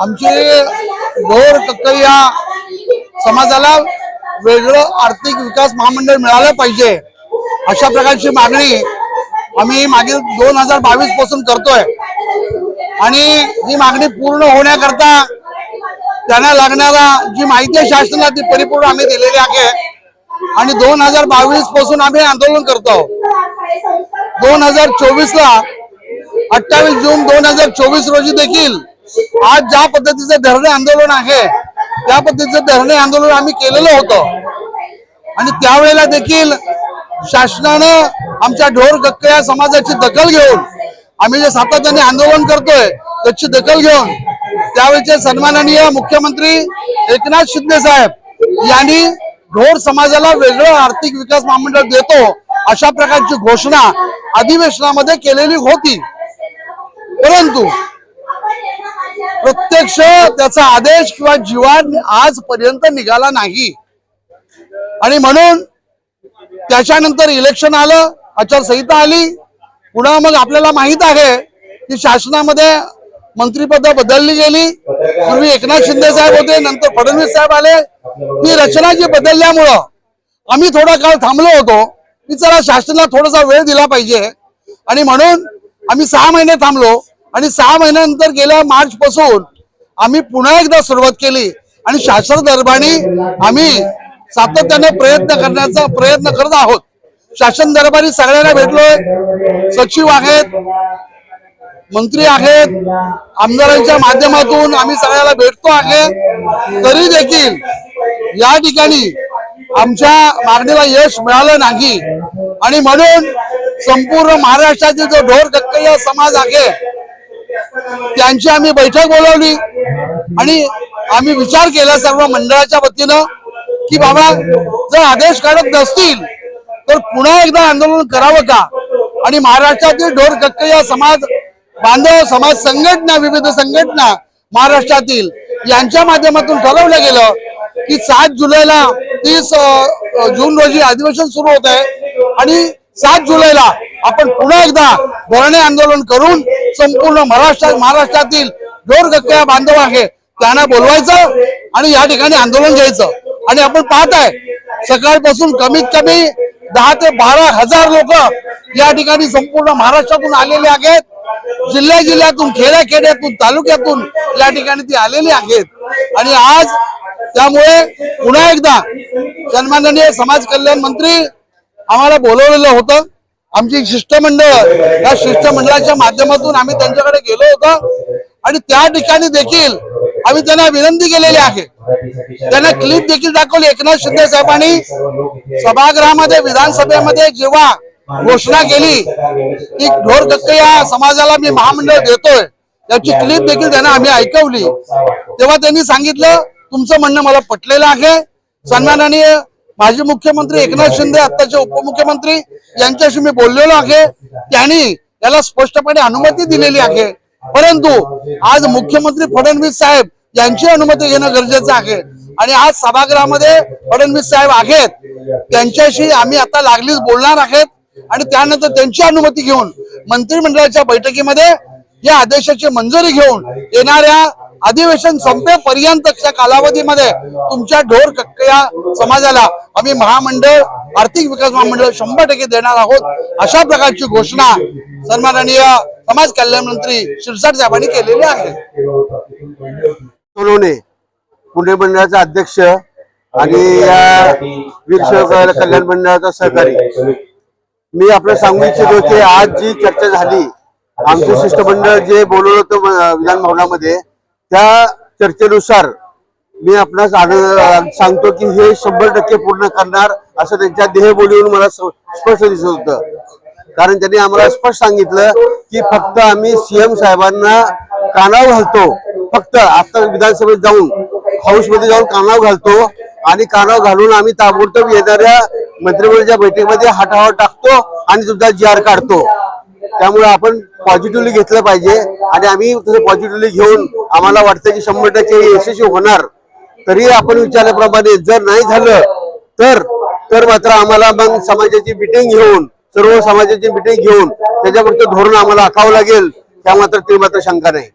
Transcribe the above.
आमचे भोर कक्करिया समाजाला वेगळं आर्थिक विकास महामंडळ मिळालं पाहिजे. अशा प्रकारची मागणी आम्ही मागील दोन हजार बावीसपासून करतोय. आणि ही मागणी पूर्ण होण्याकरता त्यांना लागणारा जी माहिती आहे शासनाला ती परिपूर्ण आम्ही दिलेली आहे. आणि दोन हजार बावीसपासून आम्ही आंदोलन करतो दोन हजार चोवीस ला अठ्ठावीस जून दोन हजार चोवीस रोजी देखील आज ज्या पद्धतीचं धरणे आंदोलन आहे त्या पद्धतीचं धरणे आंदोलन आम्ही केलेलं होतं. आणि त्यावेळेला देखील शासनानं आमच्या ढोर गक्कया समाजाची दखल घेऊन आम्ही जे सातत्याने आंदोलन करतोय त्याची दखल घेऊन त्यावेळेचे सन्माननीय मुख्यमंत्री एकनाथ शिंदे साहेब यांनी ढोर समाजाला वेगळं आर्थिक विकास महामंडळ देतो अशा प्रकारची घोषणा अधिवेशनामध्ये केलेली होती. परंतु प्रत्यक्ष त्याचा आदेश किंवा जीवन आजपर्यंत निघाला नाही. आणि म्हणून त्याच्यानंतर इलेक्शन आलं आचारसंहिता आली. पुन्हा मग आपल्याला माहीत आहे की शासनामध्ये मंत्रीपद बदलली गेली. पूर्वी एकनाथ शिंदे साहेब होते नंतर फडणवीस साहेब आले. ही रचना जी बदलल्यामुळं आम्ही थोडा काळ थांबलो होतो. की चला शासनाला थोडासा वेळ दिला पाहिजे. आणि म्हणून आम्ही सहा महिने थांबलो. आणि सहा महिन्यानंतर गेल्या मार्च पासून आम्ही पुन्हा एकदा सुरुवात केली. आणि शासन दरबारी आम्ही सातत्याने प्रयत्न करण्याचा प्रयत्न करत आहोत. शासन दरबारी सगळ्यांना भेटलोय. सचिव आहेत मंत्री आहेत आमदारांच्या माध्यमातून आम्ही सगळ्याला भेटतो आहे. तरी देखील या ठिकाणी आमच्या मागणीला यश मिळालं नाही. आणि म्हणून संपूर्ण महाराष्ट्रातील जो ढोर कक्कय्या समाज आहे त्यांची आम्ही बैठक बोलावली. आणि आम्ही विचार केला सर्व मंडळाच्या वतीनं की बाबा जर आदेश काढत नसतील तर पुन्हा एकदा आंदोलन करावं का? आणि महाराष्ट्रातील ढोर कक्कय्या समाज बांधव समाज संघटना विविध संघटना महाराष्ट्रातील यांच्या माध्यमातून ठरवलं गेलं की सात जुलैला तीस जून रोजी अधिवेशन सुरू होत आहे. आणि सात जुलैला आपण पुन्हा एकदा धरणे आंदोलन करून संपूर्ण महाराष्ट्र महाराष्ट्रातील ढोर बांधव आहे त्यांना बोलवायचं आणि या ठिकाणी आंदोलन घ्यायचं. आणि आपण पाहत आहे सकाळपासून कमीत कमी दहा ते बारा हजार लोक या ठिकाणी संपूर्ण महाराष्ट्रातून आलेले आहेत. जिल्ह्या जिल्ह्यातून खेड्या खेड्यातून तालुक्यातून या ठिकाणी ती आलेली आहेत. आणि आज त्यामुळे पुन्हा एकदा सन्माननीय समाज कल्याण मंत्री आम्हाला बोलवलेलं होतं. आमची शिष्टमंडळ या शिष्टमंडळाच्या माध्यमातून आम्ही त्यांच्याकडे गेलो होतो. आणि त्या ठिकाणी देखील आम्ही त्यांना विनंती केलेली आहे. त्यांना क्लिप देखील दाखवली. एकनाथ शिंदे साहेबांनी सभागृहामध्ये विधानसभेमध्ये जेव्हा घोषणा केली की ढोर कक्कया समाजाला मी महामंडळ देतोय याची क्लिप देखील त्यांना आम्ही ऐकवली. तेव्हा त्यांनी सांगितलं तुमचं म्हणणं मला पटलेलं आहे. सन्माननीय माजी मुख्यमंत्री एकनाथ शिंदे आताचे उपमुख्यमंत्री यांच्याशी मी बोललेलो आहे. त्यांनी याला स्पष्टपणे अनुमती दिलेली आहे. परंतु आज मुख्यमंत्री फडणवीस साहेब यांची अनुमती घेणं गरजेचं आहे. आणि आज सभागृहामध्ये फडणवीस साहेब आहेत. त्यांच्याशी आम्ही आता लागलीच बोलणार आहेत. आणि त्यानंतर त्यांची अनुमती घेऊन मंत्रिमंडळाच्या बैठकीमध्ये या आदेशाची मंजुरी घेऊन येणाऱ्या अधिवेशन संपेपर्यंतच्या कालावधीमध्ये तुमच्या ढोर कक्कया समाजाला आम्ही महामंडळ आर्थिक विकास महामंडळ शंभर टक्के देणार आहोत अशा प्रकारची घोषणा सन्माननीय समाज कल्याण मंत्री शिरसाट साहेबांनी केलेली आहे. पुणे मंडळाचा अध्यक्ष आणि या वीर कल्याण मंडळाचा सहकारी. मी आपलं सांगू इच्छितो की आज जी चर्चा झाली आमचं शिष्टमंडळ जे बोलवलं होतं विधान भवनामध्ये त्या चर्चेनुसार मी आपणास सांगतो की हे शंभर टक्के पूर्ण करणार असं त्यांच्या देहबोलीवरून मला स्पष्ट दिसत होतं. कारण त्यांनी आम्हाला स्पष्ट सांगितलं की फक्त आम्ही सीएम साहेबांना कानाव घालतो. फक्त आता विधानसभेत जाऊन हाऊसमध्ये जाऊन कानाव घालतो आणि कानाव घालून आम्ही ताबडतोब येणाऱ्या मंत्रिमंडळाच्या बैठकीमध्ये हटाव टाकतो आणि तुमचा जी आर काढतो. त्यामुळे आपण पॉझिटिव्हली घेतलं पाहिजे. आणि आम्ही तसं पॉझिटिव्हली घेऊन आम्हाला वाटतं की शंभर टक्के यशस्वी होणार. तरी आपण विचारल्याप्रमाणे जर नाही झालं तर तर मात्र आम्हाला मग समाजाची मिटिंग घेऊन सर्व समाजाची मिटिंग घेऊन त्याच्यावरचं धोरण आम्हाला आखावं लागेल. त्या मात्र ते मात्र शंका नाही.